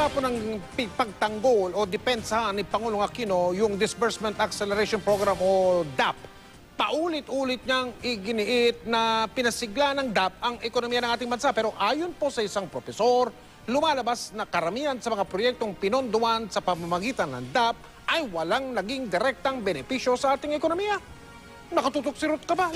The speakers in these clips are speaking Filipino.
simula po ng pagtanggol o depensa ni Pangulong Aquino yung Disbursement Acceleration Program o DAP, paulit-ulit niyang iginiit na pinasigla ng DAP ang ekonomiya ng ating bansa. Pero ayon po sa isang profesor, lumalabas na karamihan sa mga proyektong pinonduan sa pamamagitan ng DAP ay walang naging direktang benepisyo sa ating ekonomiya. Nakatutok si Ruth Cabal.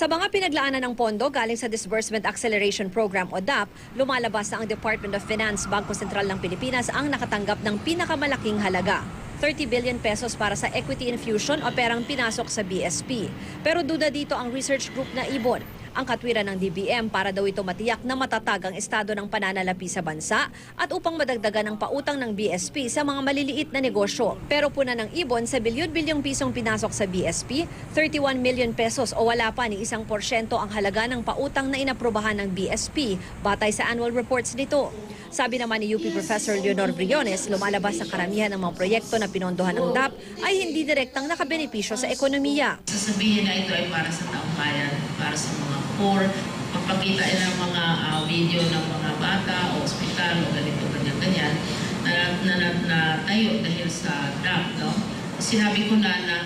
Sa mga pinaglaanan ng pondo galing sa Disbursement Acceleration Program o DAP, lumalabas na ang Department of Finance, Bangko Sentral ng Pilipinas ang nakatanggap ng pinakamalaking halaga. 30 billion pesos para sa equity infusion o perang pinasok sa BSP. Pero duda dito ang research group na Ibon. Ang katwiran ng DBM para daw ito matiyak na matatag ang estado ng pananalapi sa bansa at upang madagdagan ang pautang ng BSP sa mga maliliit na negosyo. Pero puna ng Ibon sa bilyon-bilyong pisong pinasok sa BSP, 31 million pesos o wala pa ni isang porsyento ang halaga ng pautang na inaprubahan ng BSP batay sa annual reports nito. Sabi naman ni UP Professor Leonor Briones, lumalabas sa karamihan ng mga proyekto na pinondohan ng DAP ay hindi direktang nakabenepisyo sa ekonomiya. sasabihin na ito ay para sa taong bayan, para sa mga poor, magpakita ng mga ah, video ng mga bata o ospital o ganito, ganyan, ganyan, na, na, na, na tayo dahil sa DAP, no? Sinabi ko na na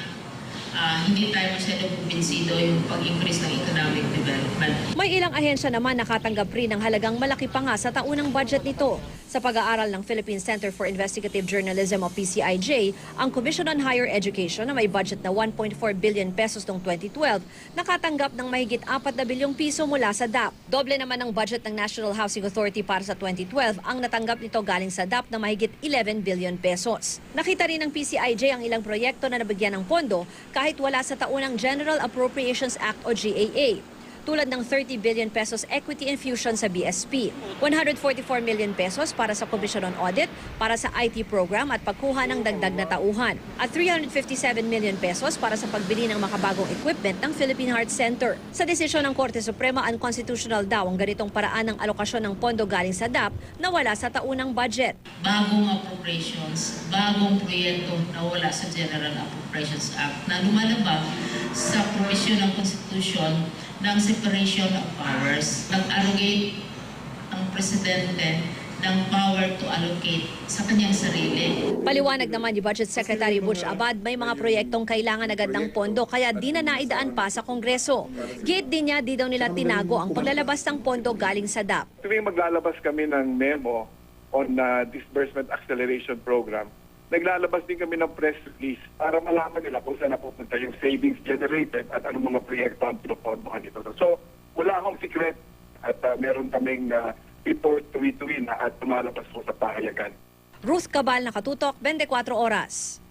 ah, hindi tayo masyadong kumbinsido yung pag-increase ng economic development. May ilang ahensya naman nakatanggap rin ng halagang malaki pa nga sa taunang budget nito. Sa pag-aaral ng Philippine Center for Investigative Journalism o PCIJ, ang Commission on Higher Education na may budget na 1.4 billion pesos noong 2012, nakatanggap ng mahigit 4 na bilyong piso mula sa DAP. Doble naman ang budget ng National Housing Authority para sa 2012 ang natanggap nito galing sa DAP na mahigit 11 billion pesos. Nakita rin ng PCIJ ang ilang proyekto na nabigyan ng pondo kahit wala sa taunang General Appropriations Act o GAA tulad ng 30 billion pesos equity infusion sa BSP, 144 million pesos para sa Commission on Audit para sa IT program at pagkuha ng dagdag na tauhan, at 357 million pesos para sa pagbili ng makabagong equipment ng Philippine Heart Center. Sa desisyon ng Korte Suprema, unconstitutional daw ang ganitong paraan ng alokasyon ng pondo galing sa DAP na wala sa taunang budget. bagong appropriations, bagong proyekto na wala sa General Appropriations Act na lumalabag sa provision ng Constitution ng separation of powers. Nag-arrogate ang Presidente ng power to allocate sa kanyang sarili. Paliwanag naman ni Budget Secretary Butch Abad, may mga proyektong kailangan agad ng pondo kaya di na naidaan pa sa Kongreso. Gate din niya, di daw nila tinago ang paglalabas ng pondo galing sa DAP. tuwing maglalabas kami ng memo on uh, disbursement acceleration program, naglalabas din kami ng press release para malaman nila kung saan napupunta yung savings generated at anong mga proyekto ang pinupondohan nito. So, wala akong secret at uh, meron kaming uh, report tuwi-tuwi na at tumalabas po sa pahayagan. Ruth Cabal, Nakatutok, 24 Oras.